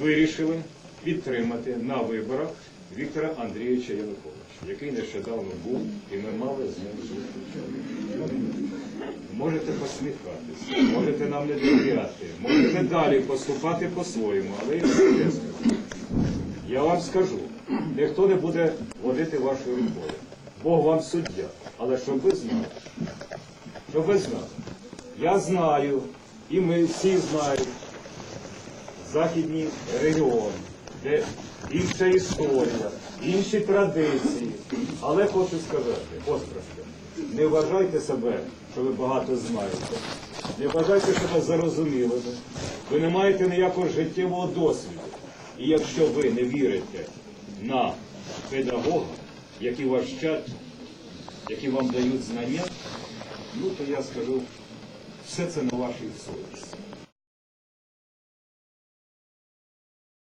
вирішили підтримати на виборах Віктора Андрійовича Януковича, який нещодавно був, і ми мали з ним зустріч. Можете посміхатися, можете нам не довіряти, можете далі поступати по-своєму, але я скажу. Я вам скажу, ніхто не буде водити вашою рукою. Бог вам суддя. Але щоб ви знали, щоб ви знали, я знаю, і ми всі знають, західні регіони, де інша історія, інші традиції. Але хочу сказати, острахи, не вважайте себе, що ви багато знаєте. Не вважайте себе зарозумілими. Ви не маєте ніякого життєвого досвіду. І якщо ви не вірите на педагога, які вас вчать, які вам дають знання, ну то я скажу, все це на вашій совісті.